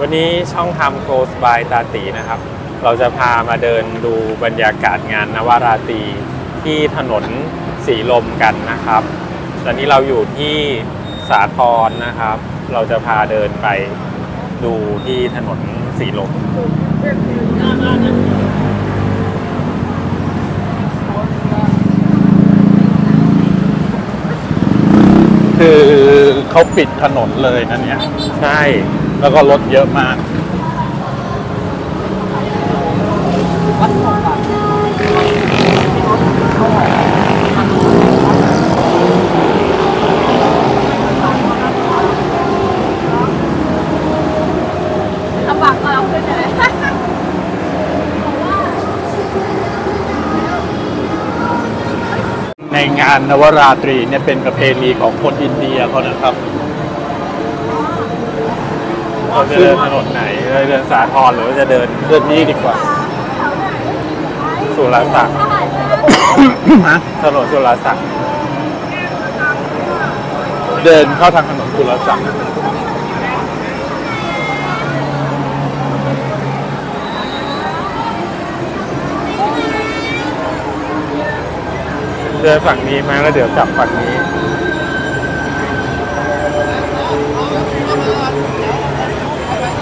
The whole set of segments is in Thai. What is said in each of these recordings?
วันนี้ช่องทำโกสบายตาตีนะครับ เราจะพามาเดินดูบรรยากาศงานนวราตรีที่ถนนสีลมกันนะครับ ตอนนี้เราอยู่ที่สาทรนะครับ เราจะพาเดินไปดูที่ถนนสีลมคือเขาปิดถนนเลยนะเนี่ย ใช่ แล้วก็รถเยอะมากลำบากก็เราขึ้นเลยในงานนวราตรีเนี่ยเป็นประเพณีของคนอินเดียเขานะครับ เราจะเดินถนนไหนเราจะเดินสาทรหรือว่าจะเดินเรื่องนี้ดีกว่า สุรศักดิ์ฮะถนนสุรศักดิ์เดินเข้าทางถนนกุลศักดิ์เดินฝั่งนี้มาแล้วเดี๋ยวกลับฝั่งนี้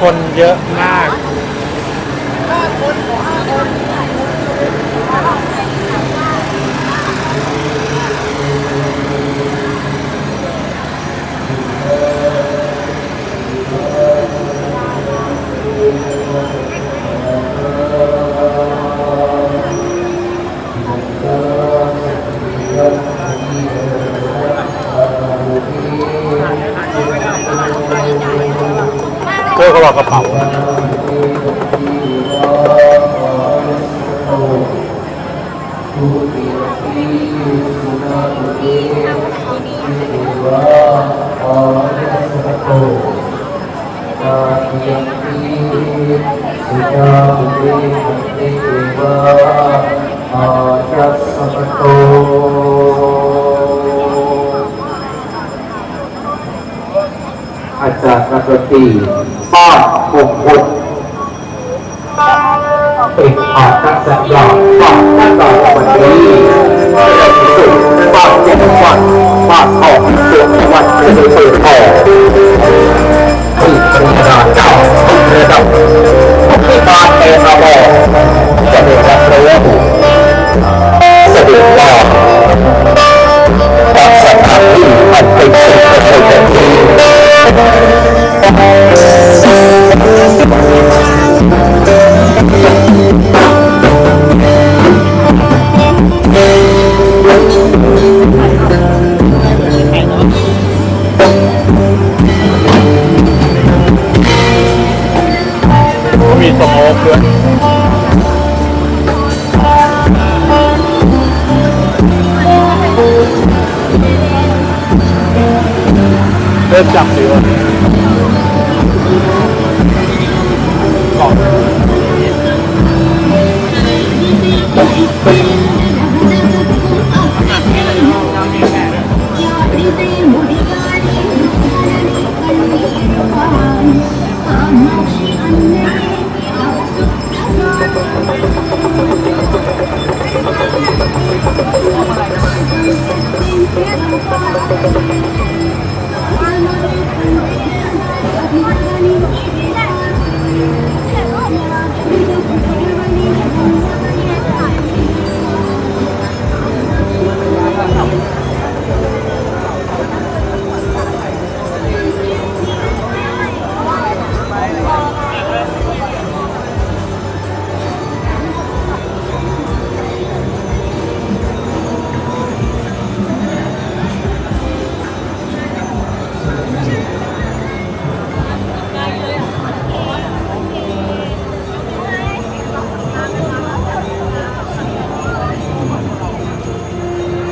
คนเยอะมาก ป็นอาทักษะยาปอนขั้นตอนวันนี้ในที่สุดป้อนเจ็ดวันปอนออกเสียงวันจะได้เปิดออกที่ปริญญาเก่าระดับที่บ้านเอราบอจะได้รับรู้สะดุดต่อจากสถานที่อันเป็นสิ่งประเสริฐที่เข มีสโมก ありが。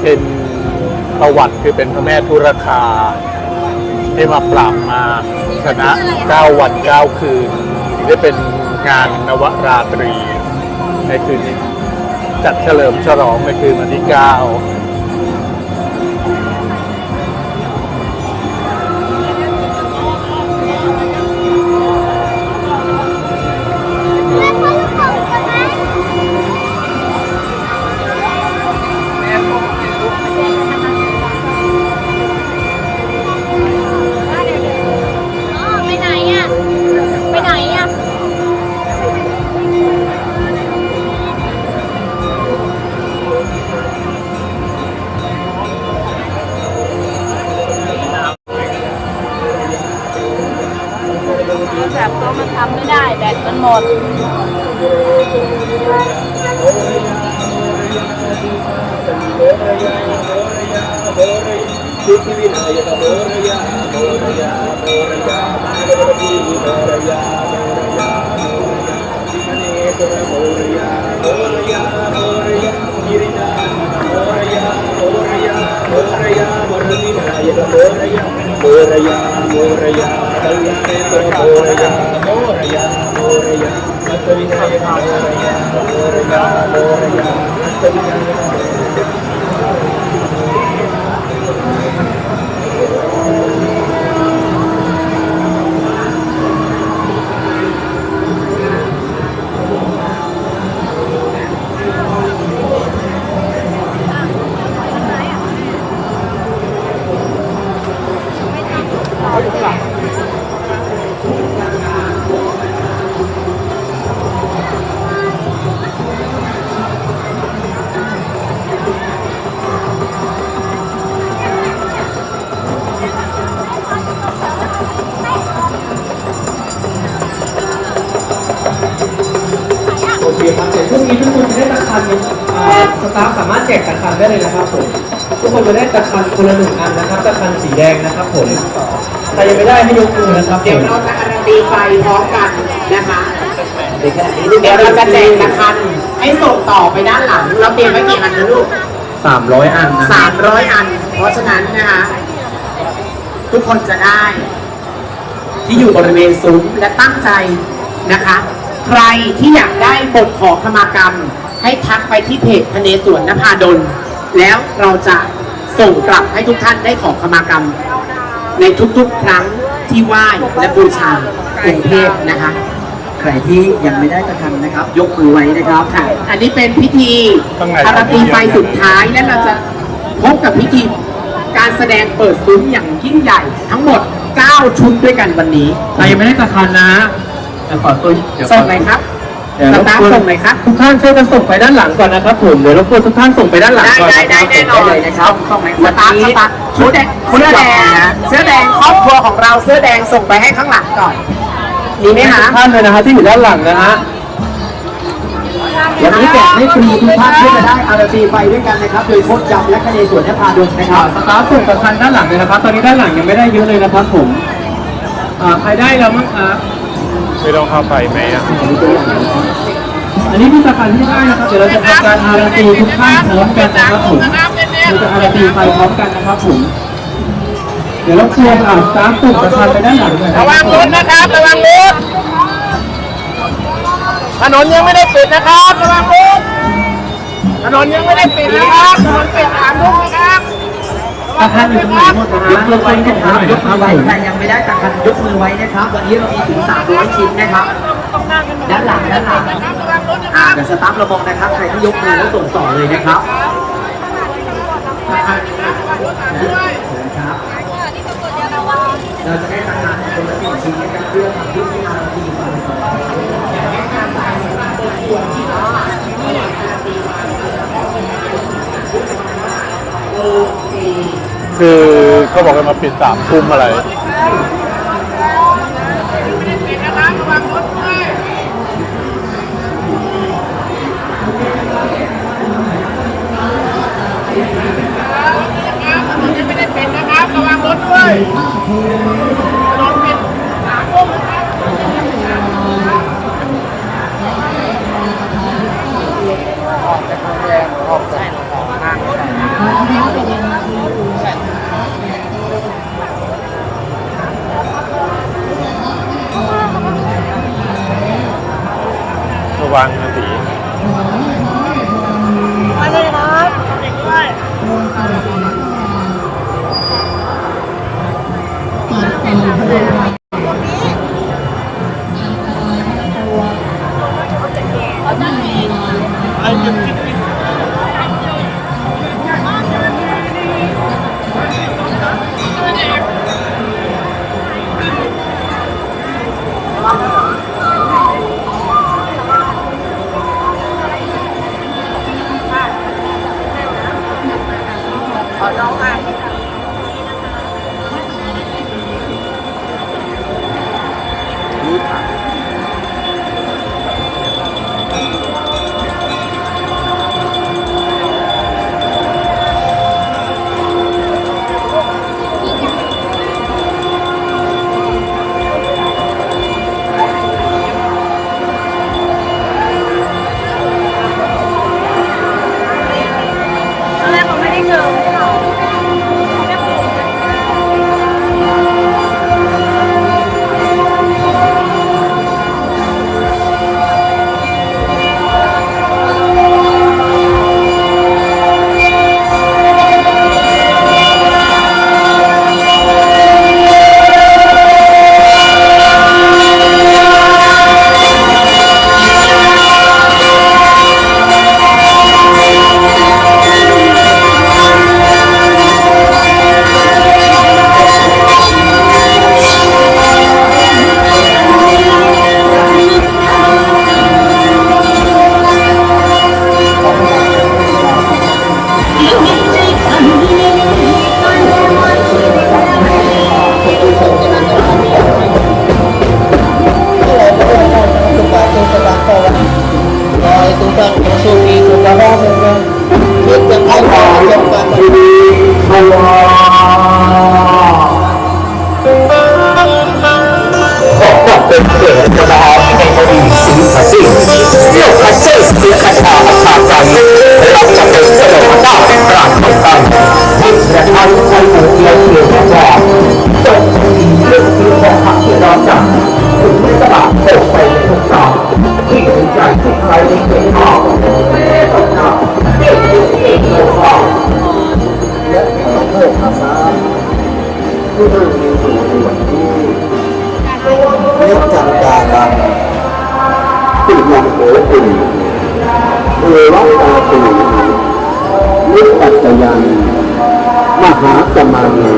เป็นประวัติคือเป็นพระแม่ทุรคา ที่มาปราบมาชนะ 9 วัน 9 คืนถึงได้เป็นงานนวราตรี ในคืนนี้ จัดเฉลิมฉลองในคืนวันที่ 9 மோரையா வள்ளி நாயக மோரையா மோரையா மோரையா เลยนะครับผมทุกคนจะได้ตะคันคนละหนึ่งอันนะครับตะคันสีแดงนะครับผมใครยังไม่ได้ให้ยกมือนะครับเดี๋ยวเราจะการันตีไฟพร้อมกันนะคะเดี๋ยวเราจะแจกละคันให้ส่งต่อไปด้านหลัง เราเตรียมไว้กี่อันนะลูกสามร้อยอันนะสามร้อยอัน เพราะฉะนั้นนะคะทุกคนจะได้ ที่อยู่บริเวณซุ้มและตั้งใจนะคะ ใครที่อยากได้บทขอขมากรรม ให้ทักไปที่เพจพเนสวนนภาดล แล้วเราจะส่งกลับให้ทุกท่านได้ขอขมากรรม ในทุกๆ ครั้งที่ไหว้และบูชาองค์เทพนะคะ ใครที่ยังไม่ได้กระทำนะครับ ยกมือไว้นะครับค่ะ อันนี้เป็นพิธีข้างในการันตีไฟสุดท้ายและเราจะพบกับพิธีการแสดงเปิดซุ้มอย่างยิ่งใหญ่ ทั้งหมด 9 ชุดด้วยกันวันนี้ ใครยังไม่ได้ตะคันนะ เดี๋ยวขอตัวเดี๋ยวขอส่งไหนครับเดี๋ยว สรบตาฟกวนส่งไหนครับทุกท่านช่วยกันส่งไปด้านหลังก่อนนะครับผมเดี๋ยวรบกวนทุกท่านส่งไปด้านหลังได้ก่อนได้ได้แน่นอนเลยนะครับส่งไหนสตาฟสตาฟชุดแดงเสื้อแดงเสื้อแดงครอบครัวของเราเสื้อแดงส่งไปให้ข้างหลังก่อนมีไหมทุคะกท่านเลยนะฮะที่อยู่ด้านหลังนะฮะวันนี้แจกให้ฟรีทุกท่านที่จะได้อาราตีไฟด้วยกันนะครับโดยโคตรจำและคะแนนส่วนนภาดลนะครับสตาฟส่งตะคันด้านหลังเลยนะครับ ตอนนี้ด้านหลังยังไม่ได้เยอะเลยนะครับผมอ่าใครได้แล้วมั้งครับ ไม่ต้องเข้าไปไหมอะอันนี้คือตะคันที่ได้นะครับ เดี๋ยวเราจะทำการอาราตีทุกท่านพร้อมกันนะครับผมเราจะอาราตีไฟพร้อมกันนะครับผมเดี๋ยวเราควรอ่าสตาฟส่งตะคันไปด้านหลังเลยนะคระบวังรถนะครับ ระวังรถถนนยังไม่ได้ปิดนะครับ ระวังรถถนนยังไม่ได้ปิดนะครับ ถนนปิดถามลูกนะครับ ตะคันอยู่ตรงไหนหมดนะฮะยกมือส่งหน่อยยนะกมือไว้ใครยังไม่ได้กระทันยกมือไว้นะครับ วันนี้เรามีถึง 300 ชิ้นนะครับ ด้านหลังด้านหลังอ่าเดี๋ยวสตาฟเรามองนะครับใครที่ยกมือแล้วส่งต่อเลยนะครับนะครับ เราจะได้กระทันคนละหนึ่งชิ้นนะครับเพื่อทำพิธี คือเขาบอกกันมาปิดสามทุ่มอะไรยังไม่ได้ปิดนะครับระวังรถด้วยถนนปิดถามลูกนะค วังสีมาเลยครับเด็กด้วยม คิดจะให้พอเรื่องการเป็นเกิดกระดาษในคดีสีผัดซิ่เรียกผัดซิ่งคือคาถาอัตราใจเราจะเป็นเสนอหน้าเป็นกลางเป็นกลางยิ่งแต่นใจหัวเกียร์เกียร์แค่มีเรื่องที่ของพัเราจัถึงไม่สบายตกไปในทุกตา ที่ใจทุกใครที่เรามีอยู่ในวันที่เล็กจักาบันติดยังโอตุนเอวัตตาตุนนิปัจจยันมหาจมันี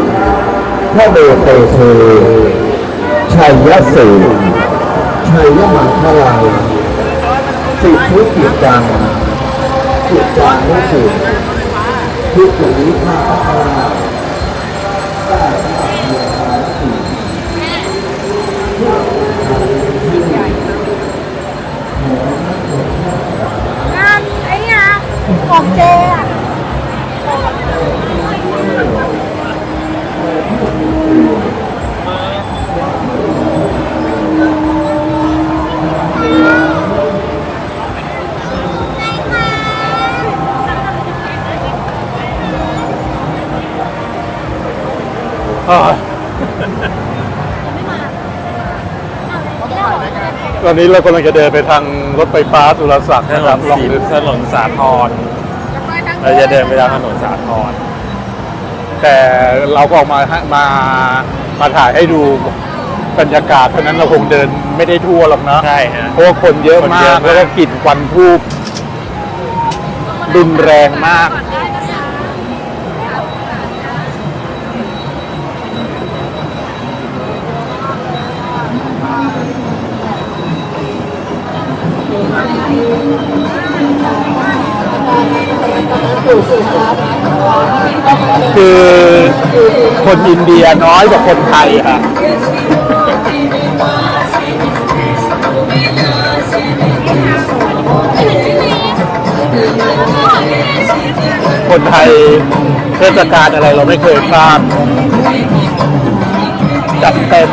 พระเบเตเชชัยยะสูชัยยะมังคลาย สิทธิกิจจังกิจจานุสิทธิทุกอย่างนี้ข้าพเจ้างานไอ้เนี่ยของเจอะ ตอนนี้เรากำลังจะเดินไปทางรถไฟฟ้าสุรศักดิ์ถนะนครับนลองสีดูถนนสาทรเราจะเดินไปทางถนนสาทรแต่เราก็ออกมาฮะมามาถ่ายให้ดูบรรยากาศเท่านั้นเราคงเดินไม่ได้ทั่วหรอกนะ ใช่ฮะ เพราะว่าคนเยอะคนเยมาอะกมาก แล้วก็กลิ่นควันทูบรุนแรงมาก คือคนอินเดียน้อยกว่าคนไทยค่ะคนไทยเทศกาลอะไรเราไม่เคยพลาดจัดเต็ม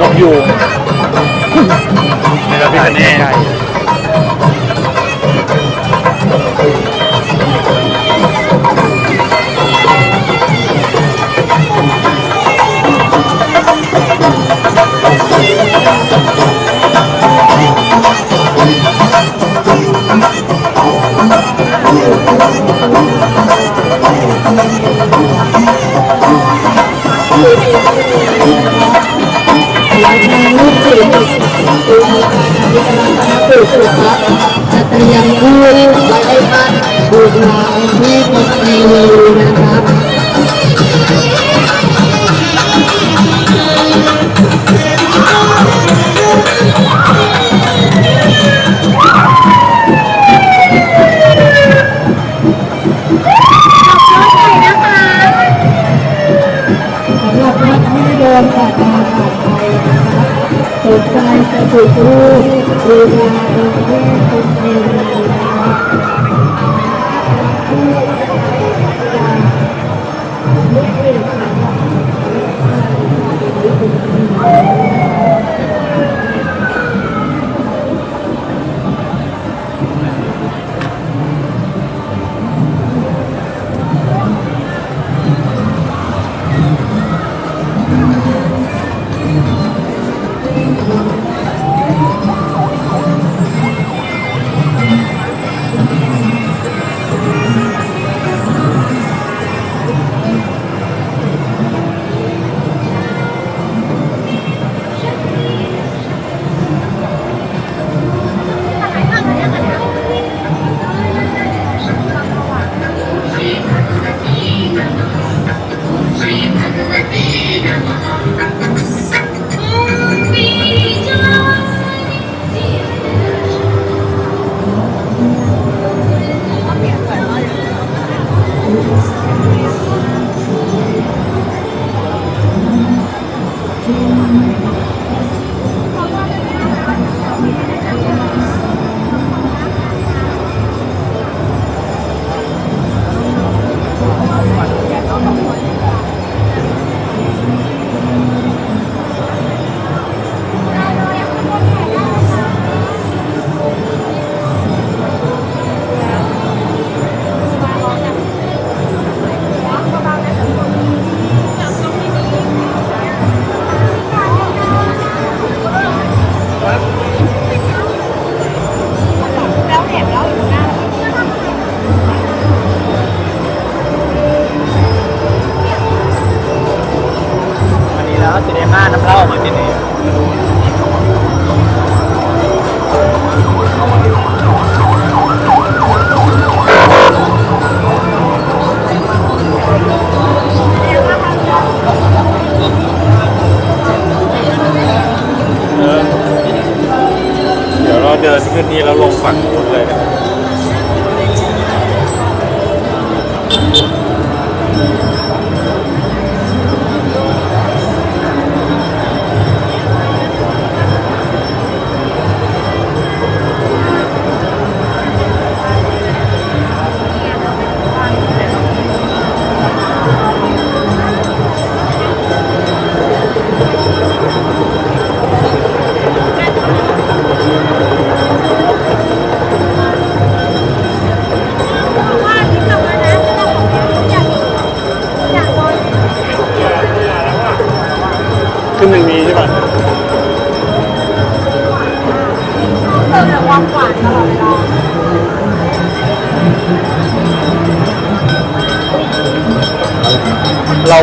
นกยุงหรือนกยูงนี่เราพี่คะแนน จะเตรียมพูดไว้ให้ท่านบูชาองค์เทพไตรลีนะครับ ใจ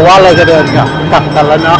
ว่าเราจะเดินกลับกลับกันแล้วเนาะ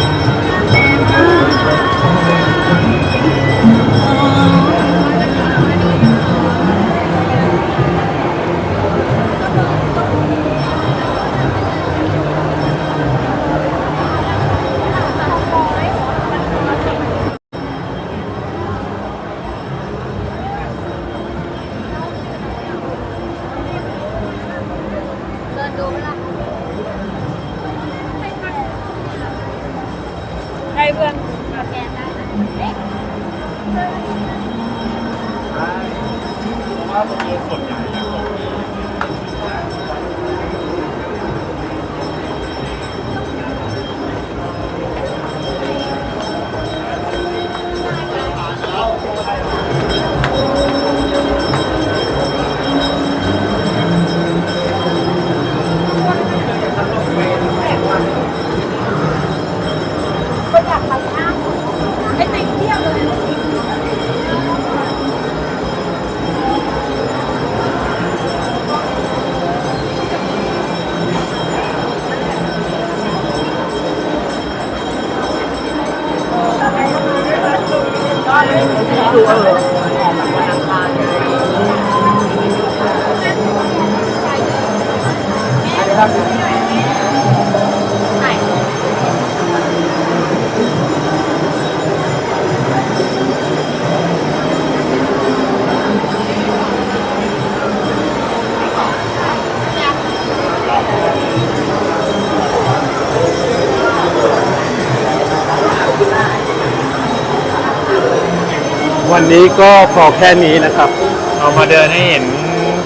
ก็พอแค่นี้นะครับเรามาเดินให้เห็น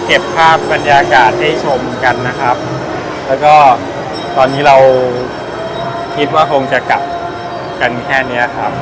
เก็บภาพบรรยากาศให้ชมกันนะครับ แล้วก็ตอนนี้เราคิดว่าคงจะกลับกันแค่นี้ครับ